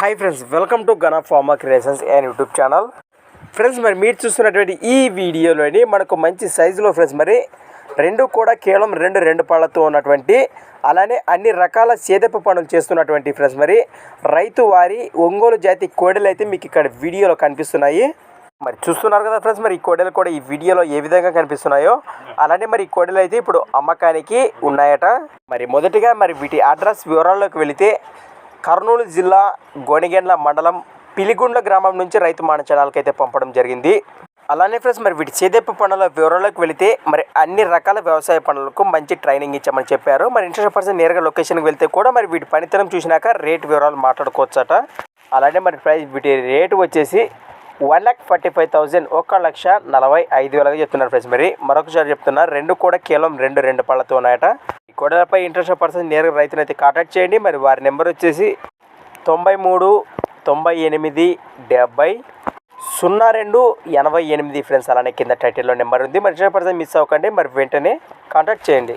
Hi friends welcome to Gana pharma creations and YouTube channel friends మరి మీరు చూస్తున్నటువంటి ఈ వీడియోలోని మనకు మంచి సైజులో ఫ్రెండ్స్ మరి రెండు కూడా కేవలం రెండు రెండు పళ్ళతో ఉన్నటువంటి అలానే అన్ని రకాల సేదపు పనులు చేస్తున్నటువంటి ఫ్రెండ్స్ మరి రైతు వారి ఒంగోలు జాతి కోడెలు అయితే మీకు ఇక్కడ వీడియోలో కనిపిస్తున్నాయి. మరి చూస్తున్నారు కదా ఫ్రెండ్స్ మరి ఈ కోడెలు కూడా ఈ వీడియోలో ఏ విధంగా కనిపిస్తున్నాయో అలానే మరి ఈ కోడలు అయితే ఇప్పుడు అమ్మకానికి ఉన్నాయట. మరి మొదటిగా మరి వీటి అడ్రస్ వివరాల్లోకి వెళితే కర్నూలు జిల్లా గోనిగెండ్ల మండలం పిలిగుండ్ల గ్రామం నుంచి రైతు మాన అయితే పంపడం జరిగింది. అలానే ఫ్రెండ్స్ మరి వీటి చేదెప్పు పనుల వివరాలకు వెళితే మరి అన్ని రకాల వ్యవసాయ పనులకు మంచి ట్రైనింగ్ ఇచ్చామని చెప్పారు. మరి ఇంట్రెస్ట్ పర్సన్ నేరుగా లొకేషన్కి వెళ్తే కూడా మరి వీటి పనితనం చూసినాక రేట్ వివరాలు మాట్లాడుకోవచ్చట. అలానే మరి ప్రైస్ వీటి రేటు వచ్చేసి one lakh forty five thousand ఒక లక్ష నలభై ఐదు వేలగా చెప్తున్నారు ఫ్రెండ్స్. మరి మరొకసారి చెప్తున్నారు రెండు కూడా కేవలం రెండు రెండు పళ్ళతో ఉన్నాయట గొడవలపై ఇంట్రెస్ట్ పర్సన్ నేరుగా రైతును అయితే కాంటాక్ట్ చేయండి. మరి వారి నెంబర్ వచ్చేసి తొంభై మూడు తొంభై ఎనిమిది డెబ్బై సున్నా రెండు ఎనభై ఎనిమిది. ఫ్రెండ్స్ అలానే కింద టైటిల్లో నెంబర్ ఉంది. మరి పర్సన్ మిస్ అవ్వకండి. మరి వెంటనే కాంటాక్ట్ చేయండి.